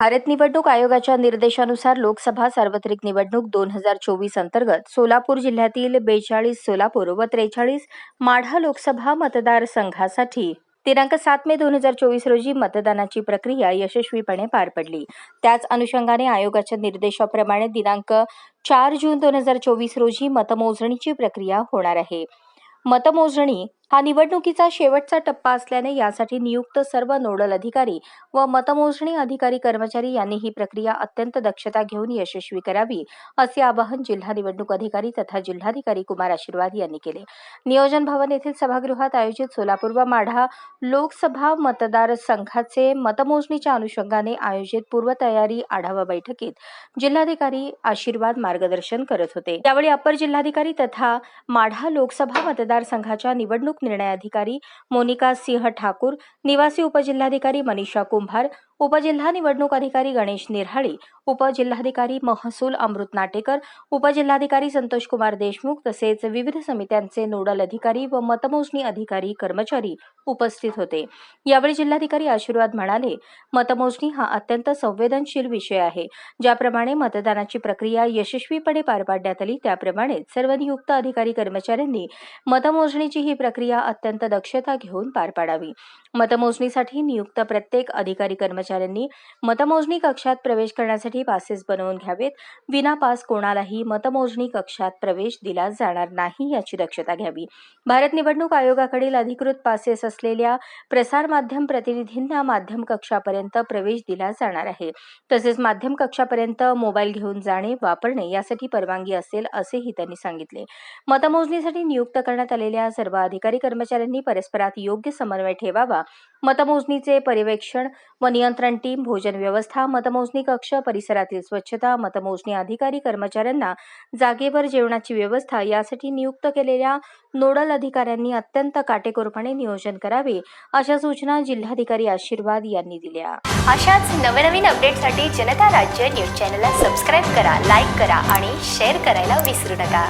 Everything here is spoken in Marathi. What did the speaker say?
भारत निवडणूक आयोगाच्या निर्देशानुसार लोकसभा सार्वत्रिक निवडणूक दोन हजार चोवीस अंतर्गत सोलापूर जिल्ह्यातील बेचाळीस सोलापूर व त्रेचाळीस माढा लोकसभा मतदारसंघासाठी दिनांक सात मे दोन हजार चोवीस रोजी मतदानाची प्रक्रिया यशस्वीपणे पार पडली. त्याच अनुषंगाने आयोगाच्या निर्देशाप्रमाणे दिनांक चार जून दोन हजार चोवीस रोजी मतमोजणीची प्रक्रिया होणार आहे. मतमोजणी हा निवडणुकीचा शेवटचा टप्पा असल्याने यासाठी नियुक्त सर्व नोडल अधिकारी व मतमोजणी अधिकारी कर्मचारी यांनी ही प्रक्रिया अत्यंत दक्षता घेऊन यशस्वी करावी असे आवाहन जिल्हा निवडणूक अधिकारी तथा जिल्हाधिकारी कुमार आशीर्वाद यांनी केले. नियोजन भवन येथील सभागृहात आयोजित सोलापूर व माढा लोकसभा मतदारसंघाचे मतमोजणीच्या अनुषंगाने आयोजित पूर्वतयारी आढावा बैठकीत जिल्हाधिकारी आशीर्वाद मार्गदर्शन करत होते. यावेळी अपर जिल्हाधिकारी तथा माढा लोकसभा मतदारसंघाच्या निवडणूक निर्णय अधिकारी मोनिका सिंह ठाकूर निवासी उपजिल्हाधिकारी मनीषा कुंभार उपजिल्हा निवडणूक अधिकारी गणेश निरहाळी उपजिल्हाधिकारी महसूल अमृत नाटेकर उपजिल्हाधिकारी संतोष कुमार देशमुख तसेच विविध समित्यांचे नोडल अधिकारी व मतमोजणी अधिकारी कर्मचारी उपस्थित होते. यावेळी जिल्हाधिकारी आशीर्वाद म्हणाले मतमोजणी हा अत्यंत संवेदनशील विषय आहे ज्याप्रमाणे मतदानाची प्रक्रिया यशस्वीपणे पार पाडण्यात आली त्याप्रमाणे सर्व नियुक्त अधिकारी कर्मचाऱ्यांनी मतमोजणीची ही प्रक्रिया प्रक्रिया अत्यंत दक्षता घेऊन पार पाडावी. मतमोजणीसाठी नियुक्त प्रत्येक अधिकारी कर्मचाऱ्यांनी मतमोजणी कक्षात प्रवेश करण्यासाठी पासेस बनवून घ्यावेत. विना पास कोणालाही मतमोजणी कक्षात प्रवेश दिला जाणार नाही याची दक्षता घ्यावी. भारत निवडणूक आयोगाकडील अधिकृत पासेस असलेल्या प्रसारमाध्यम प्रतिनिधींना माध्यम कक्षापर्यंत प्रवेश दिला जाणार आहे. तसेच माध्यम कक्षापर्यंत मोबाईल घेऊन जाणे वापरणे यासाठी परवानगी असेल असेही त्यांनी सांगितले. मतमोजणीसाठी नियुक्त करण्यात आलेल्या सर्व अधिकारी अधिकारी कर्मचाऱ्यांनी परस्परात योग्य समन्वय ठेवावा. मतमोजणीचे पर्यवेक्षण व नियंत्रण टीम भोजन व्यवस्था मतमोजणी कक्ष परिसरातील स्वच्छता मतमोजणी अधिकारी कर्मचाऱ्यांना जागेवर जेवणाची व्यवस्था यासाठी नियुक्त केलेल्या नोडल अधिकाऱ्यांनी अत्यंत काटेकोरपणे नियोजन करावे अशा सूचना जिल्हाधिकारी आशीर्वाद यांनी दिल्या. अशाच नवनवीन अपडेटसाठी जनता राज्य न्यूज चॅनलला सबस्क्राईब करा लाईक करा आणि शेअर करायला विसरू नका.